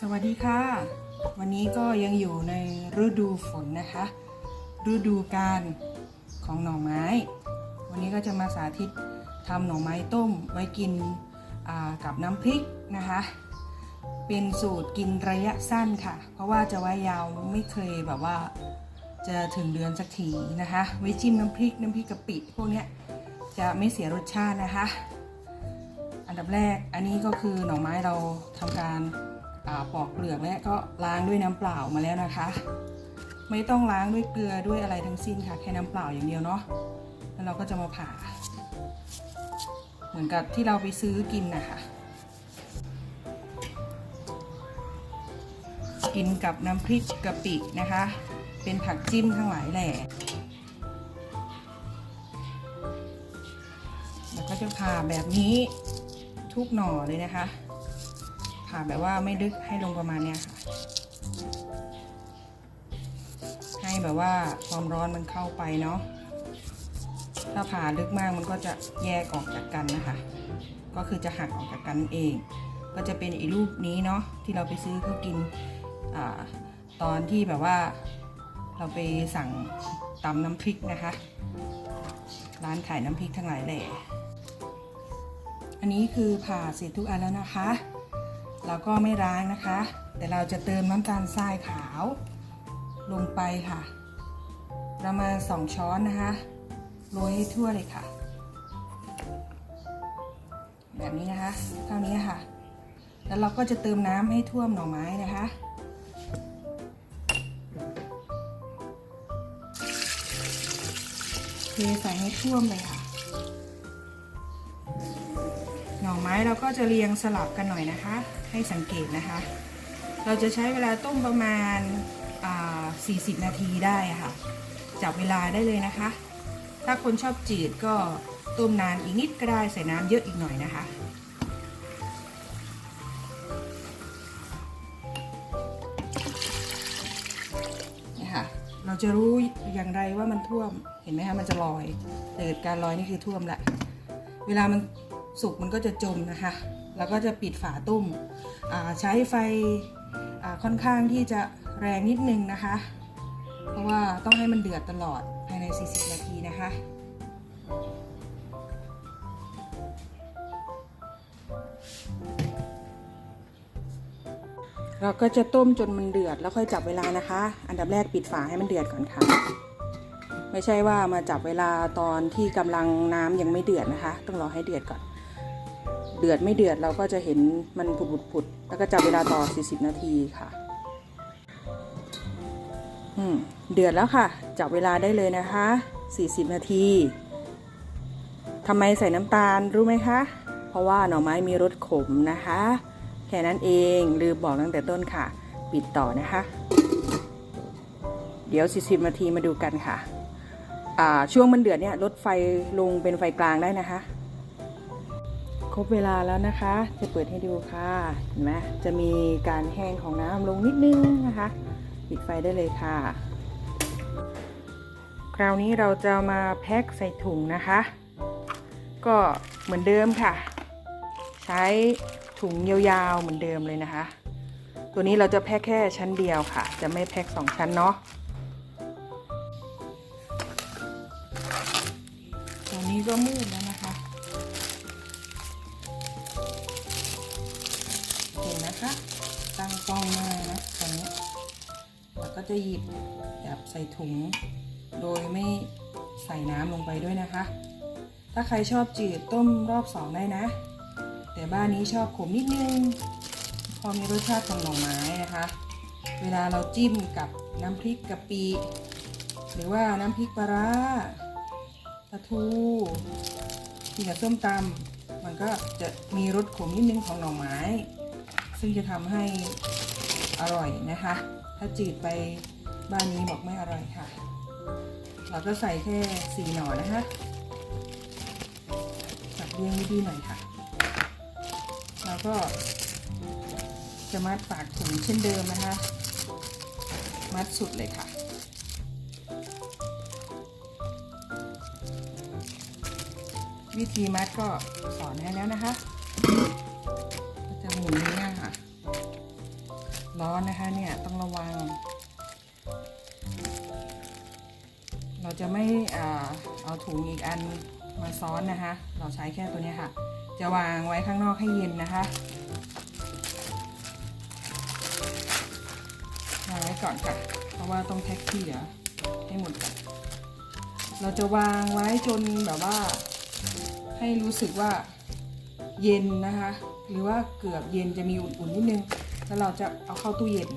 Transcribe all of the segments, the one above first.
สวัสดีค่ะ วันนี้ก็ยังอยู่ในฤดูฝนนะคะ ฤดูการของหน่อไม้ วันนี้ก็จะมาสาธิตทำหน่อไม้ต้มไว้กินกับน้ำพริกนะคะ เป็นสูตรกินระยะสั้นค่ะ เพราะว่าจะไว้ยาวไม่เคยแบบว่าจะถึงเดือนสักทีนะคะไว้จิ้มน้ำพริกน้ำพริกกะปิพวกนี้จะไม่เสียรสชาตินะคะ อันดับแรกอันนี้ก็คือหน่อไม้เราทำการ ปอกเปลือกและก็ล้างด้วยน้ำเปล่ามาแล้วนะคะ ไม่ต้องล้างด้วยเกลือด้วยอะไรทั้งสิ้นค่ะแค่น้ำเปล่าอย่างเดียวเนาะแล้วเราก็จะมาผ่า เหมือนกับที่เราไปซื้อกินนะคะกินกับน้ำพริกกะปินะคะ เป็นผักจิ้มทั้งหลายแหล่แล้วก็จะผ่าแบบนี้ทุกหน่อเลยนะคะ ผ่าแบบว่าไม่ลึกให้ลงประมาณเนี้ยค่ะ ให้แบบว่าความร้อนมันเข้าไปเนาะถ้าผ่าลึกมากมันก็จะแยกออกจากกันนะคะ ก็คือจะหักออกจากกันเอง ก็จะเป็นอีรูปนี้เนาะที่เราไปซื้อเขากินอตอนที่แบบว่าเราไปสั่งตำน้ำพริกนะคะ ร้านขายน้ำพริกทั้งหลายแหล่อันนี้คือผ่าเสร็จทุกอันแล้วนะคะ เราก็ไม่ล้างนะคะ แต่เราจะเติมน้ำตาลทรายขาว ลงไปค่ะ ประมาณ 2 ช้อนนะคะโรยให้ทั่วเลยค่ะ แบบนี้นะคะเท่านี้ค่ะ แล้วเราก็จะเติมน้ำให้ท่วมหน่อไม้นะคะเทใส่ให้ท่วมเลยค่ะ ไม้เราก็จะเรียงสลับกันหน่อยนะคะ ให้สังเกตนะคะ เราจะใช้เวลาต้มประมาณ 40 นาทีได้ค่ะ จับเวลาได้เลยนะคะ ถ้าคนชอบจืดก็ต้มนานอีกนิดก็ได้ใส่น้ำเยอะอีกหน่อยนะคะนี่ค่ะเราจะรู้อย่างไรว่ามันท่วมเห็นไหมคะมันจะลอย เกิดการลอยนี่คือท่วมละ เวลามัน สุกมันก็จะจมนะคะ แล้วก็จะปิดฝาตุ้มใช้ไฟค่อนข้างที่จะแรงนิดนึงนะคะ เพราะว่าต้องให้มันเดือดตลอดภายใน 40 นาทีนะคะเราก็จะต้มจนมันเดือดแล้วค่อยจับเวลานะคะ อันดับแรกปิดฝาให้มันเดือดก่อนค่ะ ไม่ใช่ว่ามาจับเวลาตอนที่กำลังน้ำยังไม่เดือดนะคะ ต้องรอให้เดือดก่อน เดือดไม่เดือดเราก็จะเห็นมันผุดๆๆแล้วก็จับเวลาต่อ 40 นาทีค่ะอืมเดือดแล้วค่ะ จับเวลาได้เลยนะคะ 40 นาทีทำไมใส่น้ำตาลรู้ไหมคะ เพราะว่าหน่อไม้มีรสขมนะคะ แค่นั้นเองลืมบอกตั้งแต่ต้นค่ะ ปิดต่อนะคะ เดี๋ยว 40 นาทีมาดูกันค่ะช่วงมันเดือดเนี่ยลดไฟลงเป็นไฟกลางได้นะคะ ครบเวลาแล้วนะคะ จะเปิดให้ดูค่ะเห็นไหมจะมีการแห้งของน้ำลงนิดนึงนะคะปิดไฟได้เลยค่ะ คราวนี้เราจะมาแพ็คใส่ถุงนะคะ ก็เหมือนเดิมค่ะ ใช้ถุงยาวๆเหมือนเดิมเลยนะคะ ตัวนี้เราจะแพ็คแค่ชั้นเดียวค่ะ จะไม่แพ็คสองชั้นเนาะตอนนี้ก็มืดแล้ว นะคะเห็นะคะ ตั้งกล้องหน้านะตอนนี้แล้วก็จะหยิบจับใส่ถุง โดยไม่ใส่น้ำลงไปด้วยนะคะ ถ้าใครชอบจืดต้มรอบสองได้นะ แต่บ้านนี้ชอบขมนิดนึง พอมีรสชาติของหน่อไม้นะคะ เวลาเราจิ้มกับน้ำพริกกะปิหรือว่าน้ำพริกปลาร้าปลาทูกินกับส้มตำมันก็จะมีรสขมนิดนึงของหน่อไม้ ซึ่งจะทำให้อร่อยนะคะ ถ้าจืดไปบ้านนี้บอกไม่อร่อยค่ะ เราก็ใส่แค่สี่หน่อนะคะจับเรียงดีๆหน่อยค่ะ แล้วก็จะมัดปากถุงเช่นเดิมนะคะ มัดสุดเลยค่ะวิธีมัดก็สอนให้แล้วนะคะ จะหมุนอย่าย ร้อนนะคะเนี่ยต้องระวัง เราจะไม่เอาถุงอีกอันมาซ้อนนะคะ เราใช้แค่ตัวนี้ค่ะ จะวางไว้ข้างนอกให้เย็นนะคะวางไว้ก่อนค่ะ เพราะว่าต้องแพ็คที่เหลือให้หมดก่อนเราจะวางไว้จนแบบว่า ให้รู้สึกว่าเย็นนะคะ หรือว่าเกือบเย็นจะมีอุ่นๆนิดนึง แล้วเราจะเอาเข้าตู้เย็น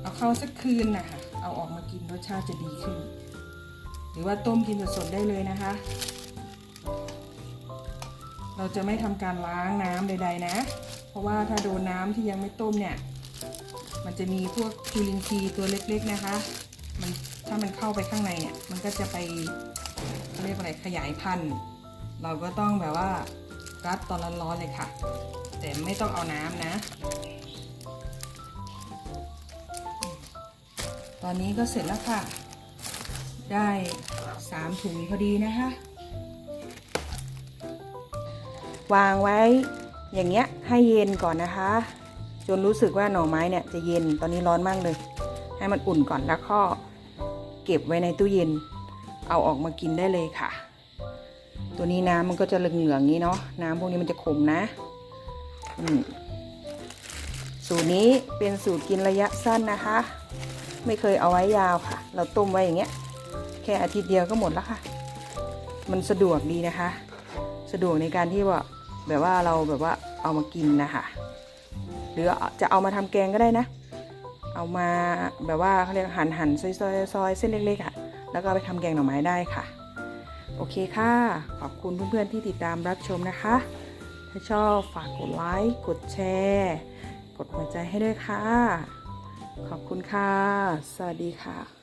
เอาเข้าสักคืนนะคะเอาออกมากินรสชาติจะดีขึ้น หรือว่าต้มกินสดๆได้เลยนะคะ เราจะไม่ทำการล้างน้ำใด ๆ นะ เพราะว่าถ้าโดนน้ำที่ยังไม่ต้มเนี่ย มันจะมีพวกจุลินทรีย์ตัวเล็กๆนะคะ มันถ้ามันเข้าไปข้างในเนี่ย มันก็จะไปเขาเรียกอะไรขยายพันธุ์ เราก็ต้องแบบว่ารัดตอนร้อนๆเลยค่ะ แต่ไม่ต้องเอาน้ำนะ ตอนนี้ก็เสร็จแล้วค่ะ ได้สามถุงพอดีนะคะ วางไว้อย่างเงี้ยให้เย็นก่อนนะคะ จนรู้สึกว่าหน่อไม้เนี่ยจะเย็นตอนนี้ร้อนมากเลย ให้มันอุ่นก่อนแล้วก็เก็บไว้ในตู้เย็น เอาออกมากินได้เลยค่ะ ตัวนี้น้ำมันก็จะเหลืองๆอย่างนี้เนาะน้ำพวกนี้มันจะขมนะ สูตรนี้เป็นสูตรกินระยะสั้นนะคะ ไม่เคยเอาไว้ยาวค่ะ เราต้มไว้อย่างเงี้ย แค่อาทิตย์เดียวก็หมดแล้วค่ะ มันสะดวกดีนะคะ สะดวกในการที่ว่าแบบว่าเราแบบว่าเอามากินนะคะหรือจะเอามาทำแกงก็ได้นะ เอามาแบบว่าเขาเรียกหั่นหั่นซอยซอยซอยเส้นเล็กๆค่ะ แล้วก็ไปทำแกงหน่อไม้ได้ค่ะ โอเคค่ะ ขอบคุณเพื่อนๆที่ติดตามรับชมนะคะ ถ้าชอบฝากกดไลค์ กดแชร์ กดหัวใจให้ด้วยค่ะ ขอบคุณค่ะ สวัสดีค่ะ